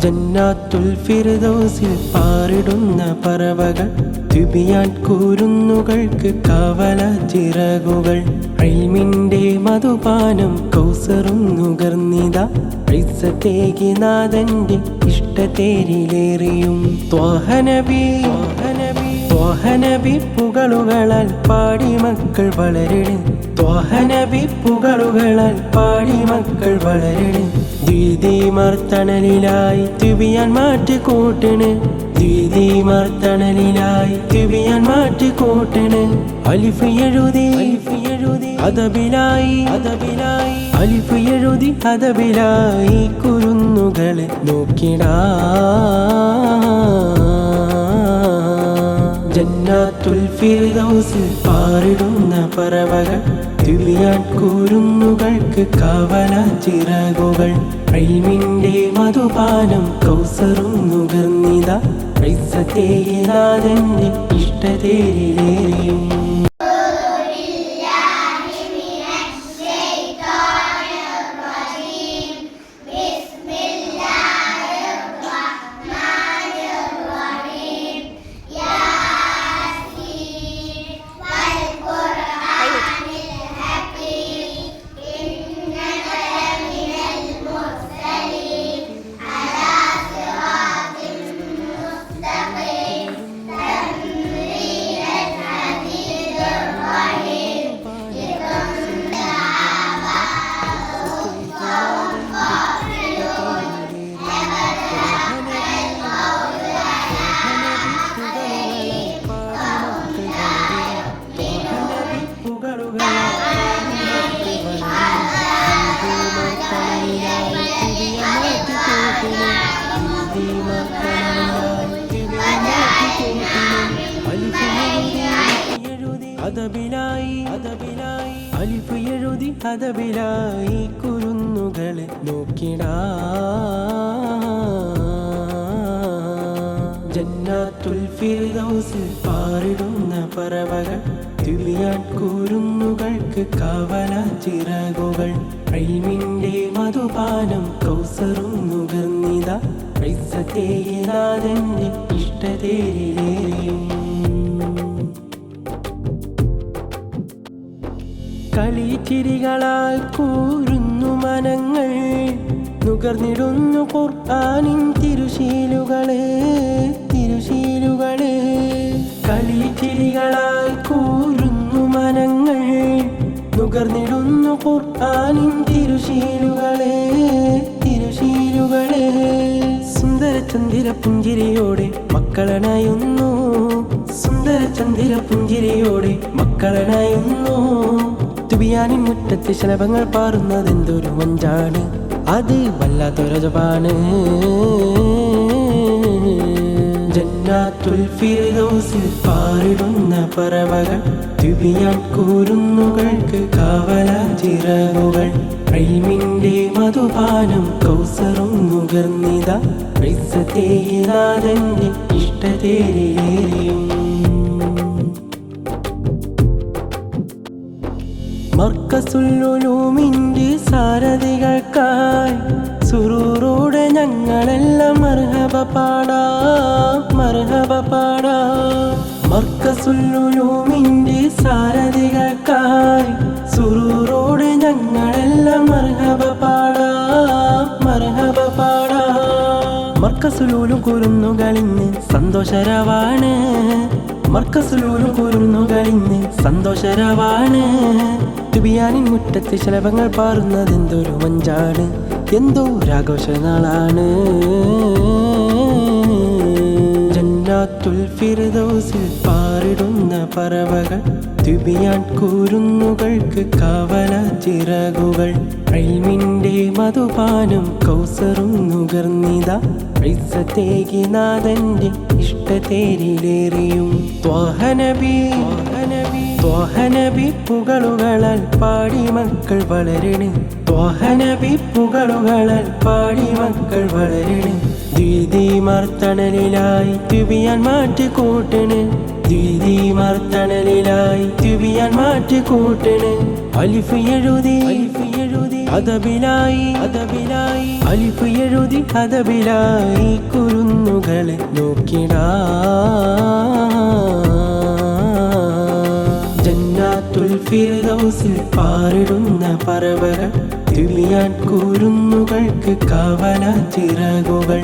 ജന്നാത്തുൽ ഫിർദൗസിൽ പാറിടുന്ന പറവകൾ ദ്വിപിയാൻ കൂരുന്നുകൾക്ക് കവല ചിറകുകൾ അൽമിന്റെ മധുപാനം കൗസറും നുകർന്നിത. ഐസത്തേകി നാഥന്റെ ഇഷ്ടത്തേരിലേറിയും ത്വാഹനബി ത്വാഹനബി. പുകളുകളാൽ പാടി മക്കൾ വളരണി. ത്വാഹനബി പുകളുകളാൽ പാടി മക്കൾ വളരണി. ദ്വിതീമർത്തണലിലായി തുബിയാൻ മാറ്റി കൂട്ടണ്. ദ്വിതീമർത്തണലിലായി തുബിയാൻ മാറ്റി കൂട്ടണ്. അലിഫ് എഴുതി അലിഫ് എഴുതി അതബിലായി അതബിലായി. അലിഫ് എഴുതി അതബിലായി കുരുന്നുകളെ നോക്കിടാ. ജന്നാത്തുൽ പാറിടുന്ന പറവകൾ തുലിയാൻ കൂരുന്നുകൾക്ക് കവല ചിറകുകൾ. റെയിൽമിന്റെ മധുപാനം കൗസറും നുകർന്നിത. ഇഷ്ടതേരിലേറിയും. അതബിലായി കുരുന്നുകളെ നോക്കിടാ. ജന്നാത്തുൽ ഫിർദൗസിൽ പാറിടുന്ന പറവകൾ തുലിയാൻ കൂരുന്നുകൾക്ക് കവല ചിറകുകൾ. റെയിൽമിന്റെ മധുപാനം കൗസറും നുകർന്നിത. ഐസത്തേനാഥന്റെ കളിച്ചിരികളാൽ കൂരുന്നു മനങ്ങൾ. നുകർന്നിടുന്നു ഖുർആാനിൻ തിരുശീലുകളെ തിരുശീലുകളെ. കളിച്ചിരികളാൽ കൂരുന്നു മനങ്ങൾ. നുകർന്നിടുന്നു ഖുർആാനിൻ തിരുശീലുകളെ തിരുശീലുകളെ. സുന്ദര ചന്ദിര പുഞ്ചിരിയോടെ മക്കളണയുന്നു. സുന്ദര ചന്ദിര പുഞ്ചിരിയോടെ മക്കളണയുന്നു. തുബിയാനിൻ മുറ്റത്ത് ശലഭങ്ങൾ പാറുന്നത് എന്തൊരു മഞ്ചാണ്? അത് വല്ലാത്തൊരജപാണ് ജന്നാത്തുൽ ഫിർദൗസിൽ പാറിടുന്ന പറവകൾ തുബിയാൻ കൂരുന്നുകൾക്ക് കവല ചിറകുകൾ പ്രേമിന്റെ മധുപാനം കൗസറും നുകർന്നിത. ഐസത്തേനാഥന്റെ മർക്കസുല്ലുലൂമിന്റെ സാരഥികൾക്കായി സുറൂറോടെ ഞങ്ങളെല്ലാം മർഹബ പാടാ മർഹബ പാടാം. മർക്കസുല്ലുലൂമിന്റെ സാരഥികൾക്കായി സുറൂറോടെ ഞങ്ങളെല്ലാം മർഹബ പാടാ മർഹബ പാടാം. മർക്കസുലൂലും കുരുന്നുകളിന്ന് സന്തോഷരവാണ്. മർക്കസുലൂലും കുരുന്നുകളിന്ന് സന്തോഷരവാണ്. തുബിയാനിൻ മുറ്റത്ത് ശലഭങ്ങൾ പാറുന്നതെന്തൊരു മഞ്ചാണ്. എന്തോ ഒരാഘോഷ നാളാണ് ജന്നാത്തുൽ ഫിർദൗസിൽ പറവകൾ ദ്വിപിയാൻ കൂരുന്നുകൾക്ക് കവല ചിറകുകൾ. റെയിൽമിന്റെ മധുപാനം കൗസറും നുകർന്നിത. ഐസത്തേകി നാഥന്റെ ഇഷ്ടത്തേരിലേറിയും ത്വഹനബി ത്വഹനബി പുകളുകളാൽ പാടി മക്കൾ വളരണേ. ത്വഹനബി പുകളുകളാൽ പാടി മക്കൾ വളരണേ. ദ്വിതീമർത്തണലിലായി ദ്വിപിയാൻ മാറ്റി കൂട്ടണ് ദ്വിതീമർത്തണലിലായി തുബിയാൻ മാറ്റി കൂട്ടണ് അലിഫ് എഴുതി അലിഫ് എഴുതി. അതബിലായി അതബിലായി അലിഫ് എഴുതി അതബിലായി കുരുന്നുകളെ നോക്കിടാ. ജന്നാത്തുൽ ഫിർദൗസിൽ പാറിടുന്ന പറവകൾ തിളിയാൻ കുരുന്നുകൾക്ക് കവല ചിറകുകൾ.